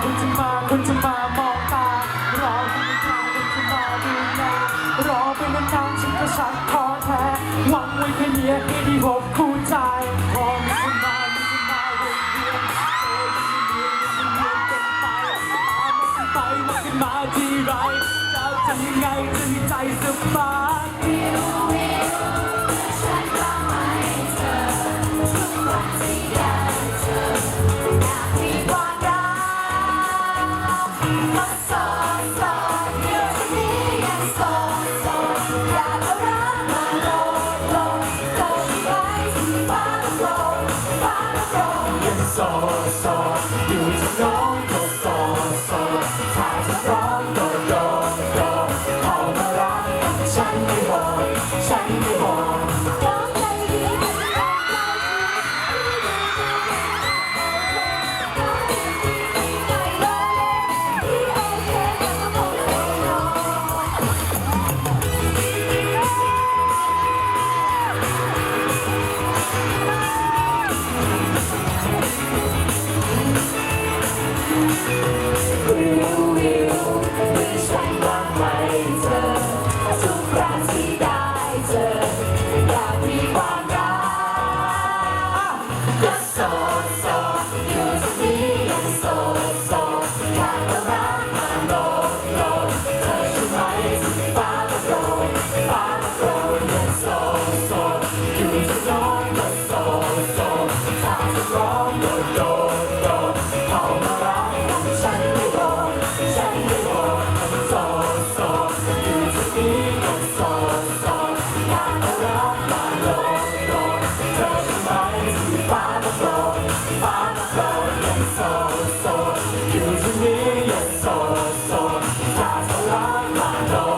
คนจะมามองตารอไม่กลางคนจะมาดูแลรอไปนานๆฉันก็ชักท้อแท้หวังไว้แค่เนี้ยให้ได้พบคู่ใจพอมีคนมามีคนมาวนเวียนเออยังไม่เลียนยังไม่เลียนกันไปมามาไปมากันมาทีไรจะทำยังไงจะให้ใจสบาย งยังโวิววิวมีฉันบ้าไหมเธอทุกครั้งที่ได้เจออยากมีความรักก็โสดโสดอยู่ที่นี่ยังโสดโสดอยากจะรักมาโลดโลดเธอใช่ไหมที่ฟ้ามาโปรดฟ้ามาโปรดยังโสดโสดอยู่ที่น้องก็โสดโสดถ้าจะร้องก็โดน รั